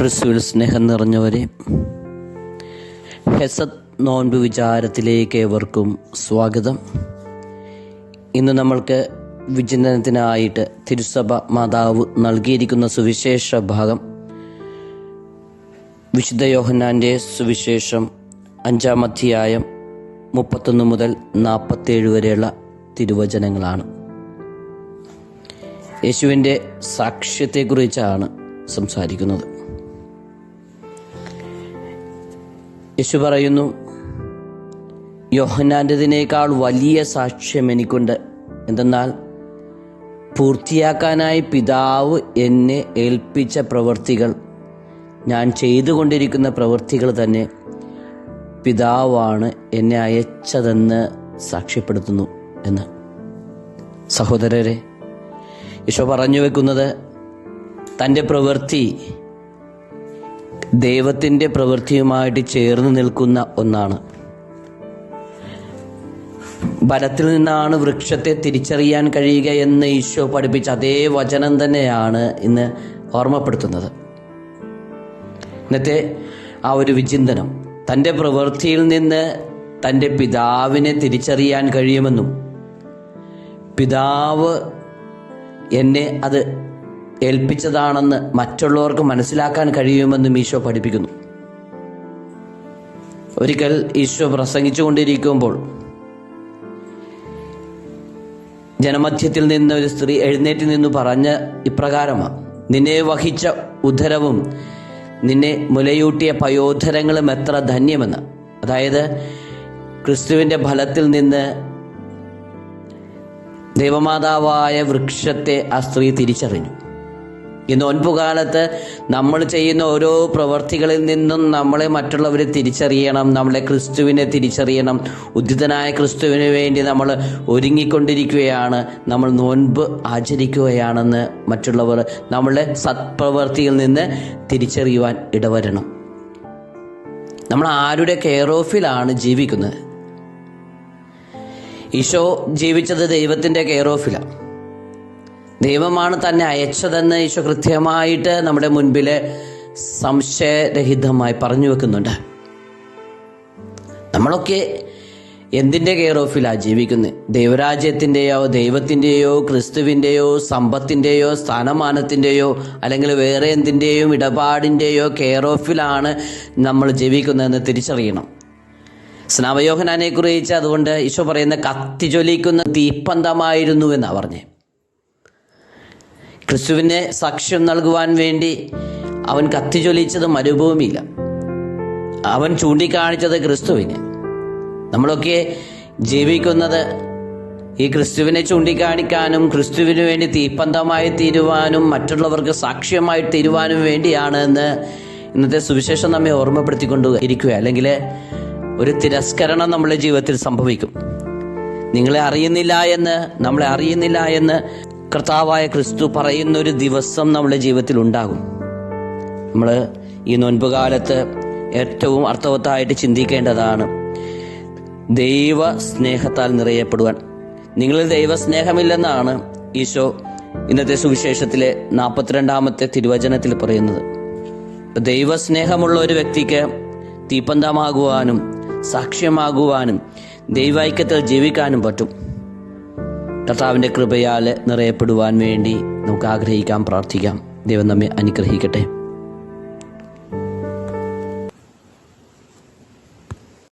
ക്രിസ്തുവിൽ സ്നേഹം നിറഞ്ഞവരെ ഹെസത് നോൻപ് വിചാരത്തിലേക്ക് ഏവർക്കും സ്വാഗതം. ഇന്ന് നമ്മൾക്ക് വിചിന്തനത്തിനായിട്ട് തിരുസഭ മാതാവ് നൽകിയിരിക്കുന്ന സുവിശേഷ ഭാഗം വിശുദ്ധ യോഹന്നാന്റെ സുവിശേഷം അഞ്ചാം അധ്യായം മുപ്പത്തൊന്ന് മുതൽ നാൽപ്പത്തേഴ് വരെയുള്ള തിരുവചനങ്ങളാണ്. യേശുവിന്റെ സാക്ഷ്യത്തെക്കുറിച്ചാണ് സംസാരിക്കുന്നത്. യേശു പറയുന്നു യോഹനാന്റെതിനേക്കാൾ വലിയ സാക്ഷ്യം എനിക്കുണ്ട്. എന്തെന്നാൽ പൂർത്തിയാക്കാനായി പിതാവ് എന്നെ ഏൽപ്പിച്ച പ്രവൃത്തികൾ ഞാൻ ചെയ്തുകൊണ്ടിരിക്കുന്ന പ്രവൃത്തികൾ തന്നെ പിതാവാണ് എന്നെ അയച്ചതെന്ന് സാക്ഷ്യപ്പെടുത്തുന്നു എന്ന്. സഹോദരരെ യശോ പറഞ്ഞു വെക്കുന്നത് തന്റെ പ്രവൃത്തി ദൈവത്തിന്റെ പ്രവൃത്തിയുമായിട്ട് ചേർന്ന് നിൽക്കുന്ന ഒന്നാണ്. ബലത്തിൽ നിന്നാണ് വൃക്ഷത്തെ തിരിച്ചറിയാൻ കഴിയുക എന്ന് ഈശോ പഠിപ്പിച്ച അതേ വചനം തന്നെയാണ് ഇന്ന് ഓർമ്മപ്പെടുത്തുന്നത്. ഇന്നത്തെ ആ ഒരു വിചിന്തനം തന്റെ പ്രവൃത്തിയിൽ നിന്ന് തന്റെ പിതാവിനെ തിരിച്ചറിയാൻ കഴിയുമെന്നും പിതാവ് എന്നെ അത് ഏൽപ്പിച്ചതാണെന്ന് മറ്റുള്ളവർക്ക് മനസ്സിലാക്കാൻ കഴിയുമെന്നും ഈശോ പഠിപ്പിക്കുന്നു. ഒരിക്കൽ ഈശോ പ്രസംഗിച്ചുകൊണ്ടിരിക്കുമ്പോൾ ജനമധ്യത്തിൽ നിന്ന് ഒരു സ്ത്രീ എഴുന്നേറ്റ് നിന്ന് പറഞ്ഞ് ഇപ്രകാരമാണ്. നിന്നെ വഹിച്ച ഉദരവും നിന്നെ മുലയൂട്ടിയ പയോധരങ്ങളും എത്ര ധന്യമെന്ന്. അതായത് ക്രിസ്തുവിന്റെ ഫലത്തിൽ നിന്ന് ദൈവമാതാവായ വൃക്ഷത്തെ ആ സ്ത്രീ തിരിച്ചറിഞ്ഞു. ഈ നോൻപുകാലത്ത് നമ്മൾ ചെയ്യുന്ന ഓരോ പ്രവർത്തികളിൽ നിന്നും നമ്മളെ മറ്റുള്ളവരെ തിരിച്ചറിയണം നമ്മളെ ക്രിസ്തുവിനെ തിരിച്ചറിയണം. ഉദ്ധിതനായ ക്രിസ്തുവിന് വേണ്ടി നമ്മൾ ഒരുങ്ങിക്കൊണ്ടിരിക്കുകയാണ്. നമ്മൾ നോൻപ് ആചരിക്കുകയാണെന്ന് മറ്റുള്ളവർ നമ്മളെ സത്പ്രവർത്തിയിൽ നിന്ന് തിരിച്ചറിയുവാൻ ഇടവരണം. നമ്മൾ ആരുടെ കെയർ ഓഫിലാണ് ജീവിക്കുന്നത്? ഈശോ ജീവിച്ചത് ദൈവത്തിന്റെ കെയർ ഓഫിലാണ്. ദൈവമാണ് തന്നെ അയച്ചതെന്ന് ഈശോ കൃത്യമായിട്ട് നമ്മുടെ മുൻപിൽ സംശയരഹിതമായി പറഞ്ഞു വെക്കുന്നുണ്ട്. നമ്മളൊക്കെ എന്തിന്റെ കെയർ ഓഫിലാണ് ജീവിക്കുന്നത് ദൈവരാജ്യത്തിന്റെയോ ദൈവത്തിന്റെയോ ക്രിസ്തുവിന്റെയോ സമ്പത്തിന്റെയോ സ്ഥാനമാനത്തിന്റെയോ അല്ലെങ്കിൽ വേറെ എന്തിന്റെയും ഇടപാടിന്റെയോ കെയർ ഓഫിലാണ് നമ്മൾ ജീവിക്കുന്നതെന്ന് തിരിച്ചറിയണം. സ്നാവയോഹനാനെ കുറിച്ച് അതുകൊണ്ട് ഈശോ പറയുന്ന കത്തി ജ്വലിക്കുന്ന തീപ്പന്തമായിരുന്നു എന്നാണ് പറഞ്ഞേ. ക്രിസ്തുവിനെ സാക്ഷ്യം നൽകുവാൻ വേണ്ടി അവൻ കത്തിജ്വലിച്ചത് മരുഭൂമിയില്ല അവൻ ചൂണ്ടിക്കാണിച്ചത് ക്രിസ്തുവിനെ. നമ്മളൊക്കെ ജീവിക്കുന്നത് ഈ ക്രിസ്തുവിനെ ചൂണ്ടിക്കാണിക്കാനും ക്രിസ്തുവിന് വേണ്ടി തീപ്പന്തമായി തീരുവാനും മറ്റുള്ളവർക്ക് സാക്ഷ്യമായി തീരുവാനും വേണ്ടിയാണ് എന്ന് ഇന്നത്തെ സുവിശേഷം നമ്മെ ഓർമ്മപ്പെടുത്തിക്കൊണ്ട് ഇരിക്കുക. അല്ലെങ്കിൽ ഒരു തിരസ്കരണം നമ്മുടെ ജീവിതത്തിൽ സംഭവിക്കും. നിങ്ങളെ അറിയുന്നില്ല എന്ന് നമ്മളെ അറിയുന്നില്ല എന്ന് കർത്താവായ ക്രിസ്തു പറയുന്ന ഒരു ദിവസം നമ്മുടെ ജീവിതത്തിൽ ഉണ്ടാകും. നമ്മൾ ഈ നൊൻപുകാലത്ത് ഏറ്റവും അർത്ഥവത്തായിട്ട് ചിന്തിക്കേണ്ടതാണ് ദൈവ സ്നേഹത്താൽ നിറയപ്പെടുവാൻ. നിങ്ങളിൽ ദൈവസ്നേഹമില്ലെന്നാണ് ഈശോ ഇന്നത്തെ സുവിശേഷത്തിലെ നാൽപ്പത്തിരണ്ടാമത്തെ തിരുവചനത്തിൽ പറയുന്നത്. ദൈവസ്നേഹമുള്ള ഒരു വ്യക്തിക്ക് തീപ്പന്തമാകുവാനും സാക്ഷ്യമാകുവാനും ദൈവൈക്യത്തിൽ ജീവിക്കാനും പറ്റും. കർത്താവിന്റെ കൃപയാൽ നിറയപ്പെടുവാൻ വേണ്ടി നമുക്ക് ആഗ്രഹിക്കാം പ്രാർത്ഥിക്കാം. ദൈവം നമ്മെ അനുഗ്രഹിക്കട്ടെ.